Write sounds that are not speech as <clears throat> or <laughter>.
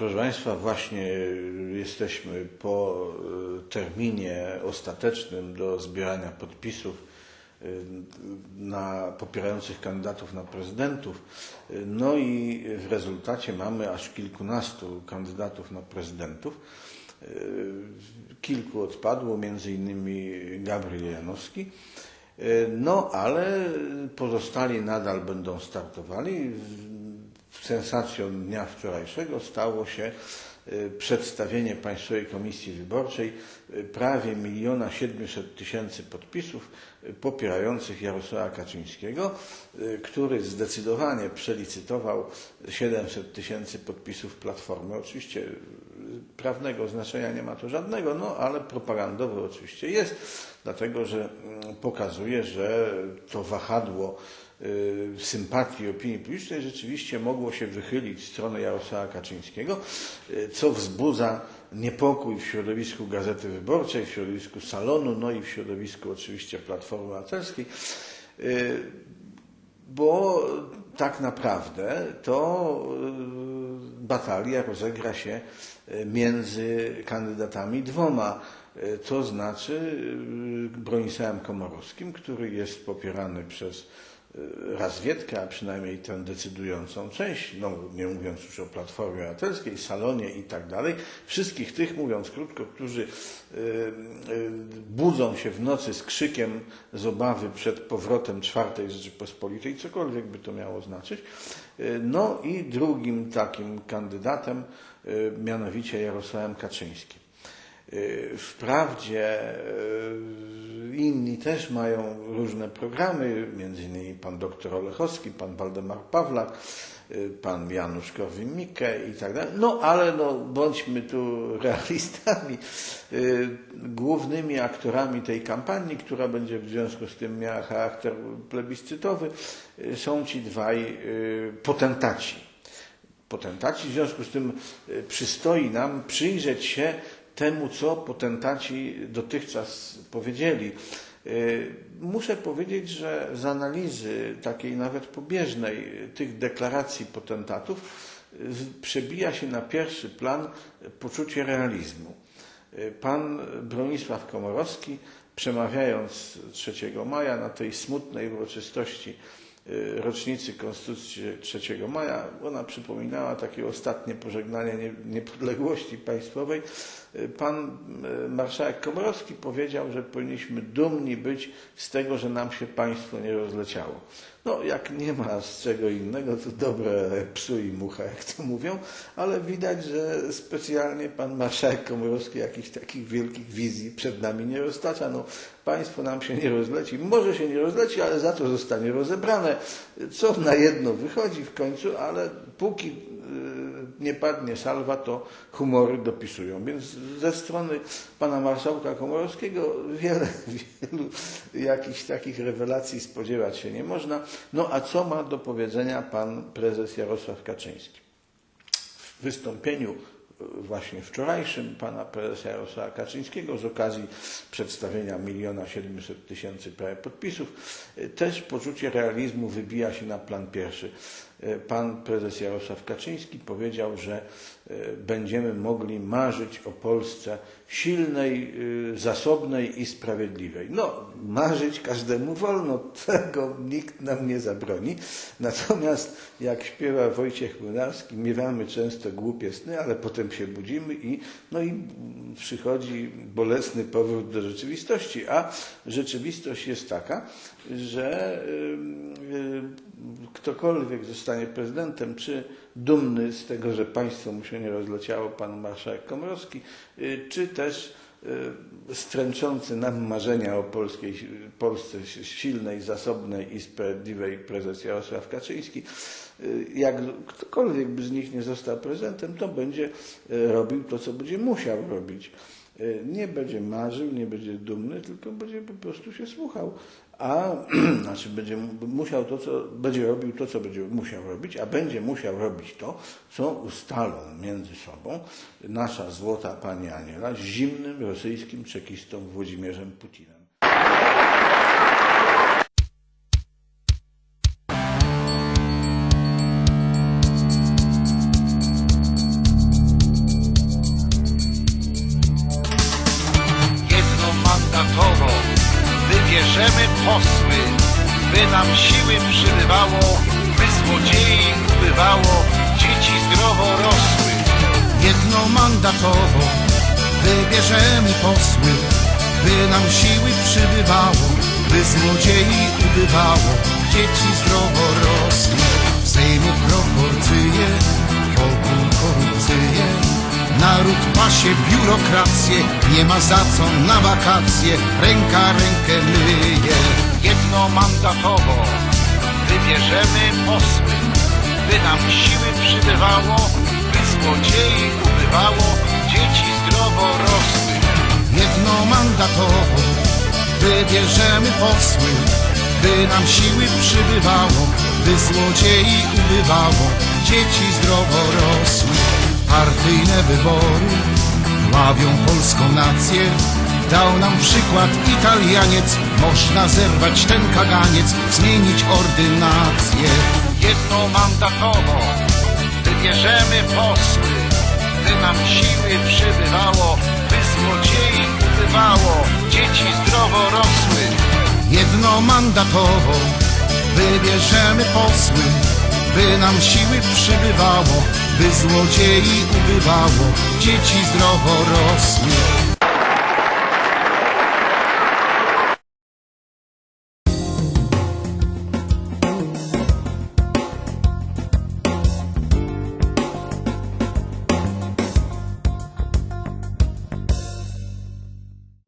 Proszę Państwa, właśnie jesteśmy po e, terminie ostatecznym do zbierania podpisów e, na popierających kandydatów na prezydentów. No i w rezultacie mamy aż kilkunastu kandydatów na prezydentów. Kilku odpadło, między innymi Gabriel Janowski. No, ale pozostali nadal będą startowali. Sensacją dnia wczorajszego stało się y, przedstawienie Państwowej Komisji Wyborczej y, prawie miliona siedmiuset tysięcy podpisów y, popierających Jarosława Kaczyńskiego, który zdecydowanie przelicytował 700 tysięcy podpisów Platformy. Oczywiście prawnego znaczenia nie ma to żadnego, no ale propagandowy oczywiście jest, dlatego że mm, pokazuje, że to wahadło sympatii opinii publicznej rzeczywiście mogło się wychylić w stronę Jarosława Kaczyńskiego, y, co wzbudza niepokój w środowisku Gazety Wyborczej, w środowisku Salonu, no i w środowisku oczywiście Platformy Obywatelskiej, y, bo tak naprawdę to y, batalia rozegra się y, między kandydatami dwoma, y, to znaczy y, Bronisławem Komorowskim, który jest popierany przez y, Razwiedkę, a przynajmniej tę decydującą część, no nie mówiąc już o Platformie Obywatelskiej, Salonie i tak dalej, wszystkich tych, mówiąc krótko, którzy y, y, budzą się w nocy z krzykiem z obawy przed powrotem czwartej Rzeczypospolitej, cokolwiek by to miało znaczyć. No i drugim takim kandydatem, mianowicie Jarosławem Kaczyńskim. Y, Wprawdzie y, inni też mają różne programy, między innymi pan doktor Olechowski, pan Waldemar Pawlak, y, pan Janusz Korwin-Mikke i tak dalej. No ale no, bądźmy tu <laughs> realistami. Głównymi aktorami tej kampanii, która będzie w związku z tym miała charakter plebiscytowy, są ci dwaj potentaci potentaci. W związku z tym przystoi nam przyjrzeć się temu, co potentaci dotychczas powiedzieli. Y, Muszę powiedzieć, że z analizy takiej nawet pobieżnej tych deklaracji potentatów przebija się na pierwszy plan poczucie realizmu. Y, Pan Bronisław Komorowski, przemawiając 3 maja na tej smutnej uroczystości rocznicy Konstytucji 3 maja, ona przypominała takie ostatnie pożegnanie nie- niepodległości państwowej. Y, Pan y, marszałek Komorowski powiedział, że powinniśmy dumni być z tego, że nam się państwo nie rozleciało. No, jak nie ma z czego innego, to dobre psu i mucha, jak to mówią, ale widać, że specjalnie pan marszałek Komorowski jakichś takich wielkich wizji przed nami nie roztacza. No, państwo nam się nie rozleci. Może się nie rozleci, ale za to zostanie rozebrane, co na jedno wychodzi w końcu, ale póki y, nie padnie salwa, to humory dopisują. Więc ze strony pana marszałka Komorowskiego wiele, <laughs> wielu jakichś takich rewelacji spodziewać się nie można. No a co ma do powiedzenia pan prezes Jarosław Kaczyński? W wystąpieniu właśnie wczorajszym pana prezesa Jarosława Kaczyńskiego z okazji przedstawienia miliona siedmiuset tysięcy prawie podpisów e, też poczucie realizmu wybija się na plan pierwszy. E, Pan prezes Jarosław Kaczyński powiedział, że e, będziemy mogli marzyć o Polsce silnej, e, zasobnej i sprawiedliwej. No, marzyć każdemu wolno, <laughs> tego nikt nam nie zabroni. Natomiast jak śpiewa Wojciech Młynarski, miewamy często głupie sny, ale potem się budzimy i, no i przychodzi bolesny powrót do rzeczywistości. A rzeczywistość jest taka, że y, y, ktokolwiek zostanie prezydentem, czy dumny z tego, że państwo mu się nie rozleciało, pan marszałek Komorowski, y, czy też y, stręczący nam marzenia o polskiej, Polsce silnej, zasobnej i sprawiedliwej prezes Jarosław Kaczyński. Y, Jak ktokolwiek by z nich nie został prezydentem, to będzie robił to, co będzie musiał robić. Y, Nie będzie marzył, nie będzie dumny, tylko będzie po prostu się słuchał. A <clears throat> znaczy będzie mu- musiał to, co będzie robił to, co będzie musiał robić, a będzie musiał robić to, co ustalą między sobą nasza złota pani Aniela z zimnym rosyjskim czekistą Włodzimierzem Putinem. Wybierzemy posły, by nam siły przybywało, by złodziei ubywało, dzieci zdrowo rosły. Jednomandatowo wybierzemy posły, by nam siły przybywało, by złodziei ubywało, dzieci zdrowo rosły. W Sejmu proporcje, wokół naród pasie biurokrację, nie ma za co na wakacje, ręka rękę myje. Jednomandatowo wybierzemy posły, by nam siły przybywało, by złodziei ubywało, dzieci zdrowo rosły. Jednomandatowo wybierzemy posły, by nam siły przybywało, by złodziei ubywało, dzieci zdrowo rosły. Partyjne wybory dławią polską nację, dał nam przykład Italianiec, można zerwać ten kaganiec, zmienić ordynację. Jednomandatowo wybierzemy posły, by nam siły przybywało, by złodziei ubywało, dzieci zdrowo rosły. Jednomandatowo wybierzemy posły, by nam siły przybywało, by złodziei ubywało, dzieci zdrowo rosły.